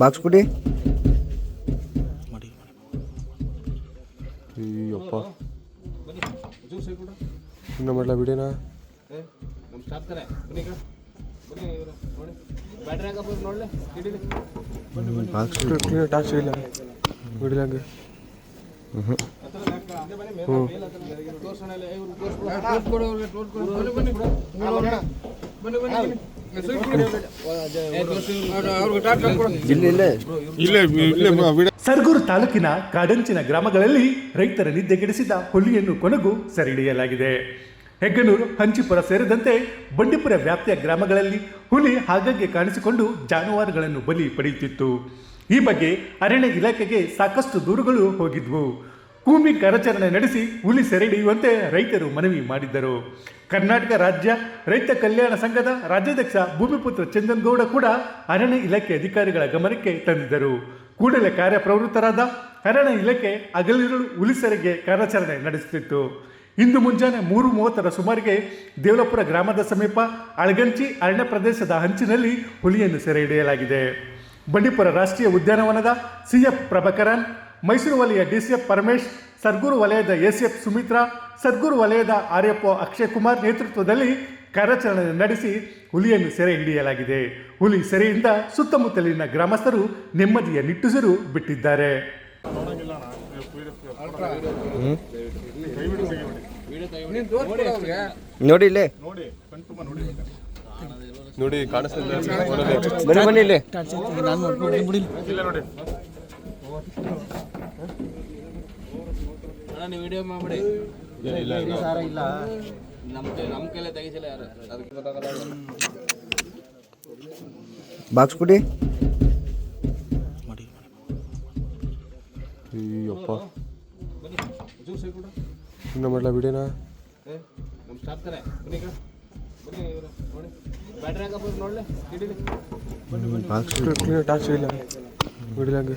Box ಕೊಡಿ. ಅಯ್ಯಪ್ಪ. ಇನ್ನೂ ಮಾಡಲ ಬಿಡೇನಾ? ಬಾಕ್ಸ್ ಟಾಕ್ಸ್ ಇಲ್ಲ. ಬಿಡಲಂಗೆ ಹ್ಞೂ ಇಲ್ಲೇ ಬಿಡ ಸರ್ಗೂರು ತಾಲೂಕಿನ ಕಾಡಂಚಿನ ಗ್ರಾಮಗಳಲ್ಲಿ ರೈತರ ನಿದ್ದೆಗೆಡಿಸಿದ ಹುಲಿಯನ್ನು ಕೊನೆಗೂ ಸೆರೆಹಿಡಿಯಲಾಗಿದೆ. ಹೆಗ್ಗನೂರು, ಹಂಚಿಪುರ ಸೇರಿದಂತೆ ಬಂಡೀಪುರ ವ್ಯಾಪ್ತಿಯ ಗ್ರಾಮಗಳಲ್ಲಿ ಹುಲಿ ಆಗಾಗ್ಗೆ ಕಾಣಿಸಿಕೊಂಡು ಜಾನುವಾರುಗಳನ್ನು ಬಲಿ ಪಡೆಯುತ್ತಿತ್ತು. ಈ ಬಗ್ಗೆ ಅರಣ್ಯ ಇಲಾಖೆಗೆ ಸಾಕಷ್ಟು ದೂರುಗಳು ಹೋಗಿದ್ವು. ಭೂಮಿ ಕಾರ್ಯಾಚರಣೆ ನಡೆಸಿ ಹುಲಿ ಸೆರೆಡಿಯುವಂತೆ ರೈತರು ಮನವಿ ಮಾಡಿದ್ದರು. ಕರ್ನಾಟಕ ರಾಜ್ಯ ರೈತ ಕಲ್ಯಾಣ ಸಂಘದ ರಾಜ್ಯಾಧ್ಯಕ್ಷ ಭೂಮಿಪುತ್ರ ಚಂದನ್ಗೌಡ ಕೂಡ ಅರಣ್ಯ ಇಲಾಖೆ ಅಧಿಕಾರಿಗಳ ಗಮನಕ್ಕೆ ತಂದಿದ್ದರು. ಕೂಡಲೇ ಕಾರ್ಯಪ್ರವೃತ್ತರಾದ ಅರಣ್ಯ ಇಲಾಖೆ ಅಗಲಿರುಳು ಹುಲಿ ಸೆರೆಗೆ ಕಾರ್ಯಾಚರಣೆ ನಡೆಸುತ್ತಿತ್ತು. ಇಂದು ಮುಂಜಾನೆ ಮೂರು ಮೂವತ್ತರ ಸುಮಾರಿಗೆ ದೇವಲಪುರ ಗ್ರಾಮದ ಸಮೀಪ ಅಳಗಂಚಿ ಅರಣ್ಯ ಪ್ರದೇಶದ ಹಂಚಿನಲ್ಲಿ ಹುಲಿಯನ್ನು ಸೆರೆ ಹಿಡಿಯಲಾಗಿದೆ ಬಂಡೀಪುರ ರಾಷ್ಟ್ರೀಯ ಉದ್ಯಾನವನದ ಸಿಎಫ್ ಪ್ರಭಕರನ್ ಮೈಸೂರು ವಲಯ ಡಿಸಿಎಫ್ ಪರಮೇಶ್ ಸದ್ಗುರು ವಲಯದ ಎಸಿಎಫ್ ಸುಮಿತ್ರಾ ಸದ್ಗುರು ವಲಯದ ಆರ್ಯಪ್ಪ ಅಕ್ಷಯ್ ಕುಮಾರ್ ನೇತೃತ್ವದಲ್ಲಿ ಕಾರ್ಯಾಚರಣೆ ನಡೆಸಿ ಹುಲಿಯನ್ನು ಸೆರೆ ಹಿಡಿಯಲಾಗಿದೆ. ಹುಲಿ ಸೆರೆಯಿಂದ ಸುತ್ತಮುತ್ತಲಿನ ಗ್ರಾಮಸ್ಥರು ನೆಮ್ಮದಿಯ ನಿಟ್ಟುಸಿರು ಬಿಟ್ಟಿದ್ದಾರೆ. ನೋಡಿ ಇಲ್ಲೇ. ನೋಡಿ ಕಾಣಿಸ್ತಿಲ್ಲ ಬನ್ನಿ ಬನ್ನಿ ಇಲ್ಲೇ. ನೋಡಿ ನೀವು ವಿಡಿಯೋ ಮಾಡ್ಬಿಡಿ. ಇಲ್ಲ ಇಲ್ಲ. ನಮ್ಮ ನಮ್ಮ ಕೈಲೇ ತೆಗಿಸಿಲ್ಲ ಯಾರು. ಅದಕ್ಕೆ ಗೊತ್ತಾಗಲ್ಲ ಬಾಕ್ಸ್ ಕೊಡಿ. ಅಯ್ಯಪ್ಪ. ಇನ್ನ ಮಾಡಲ ಬಿಡೇನಾ? ನಮ್ಮ ಸ್ಟಾಪ್ ತಾನೆ. ಬನ್ನಿ ಈಗ. ಬನ್ನಿ ಇವ್ರು ನೋಡಿ. ಬ್ಯಾಟ್ರಿ ಹಾಕಪ್ಪ ನೋಡ್ಲೆ. ಹಿಡೀಲಿ. ಬಾಕ್ಸ್ ಟಾಕ್ಸ್ ಇಲ್ಲ. ಬಿಡಲಂಗೆ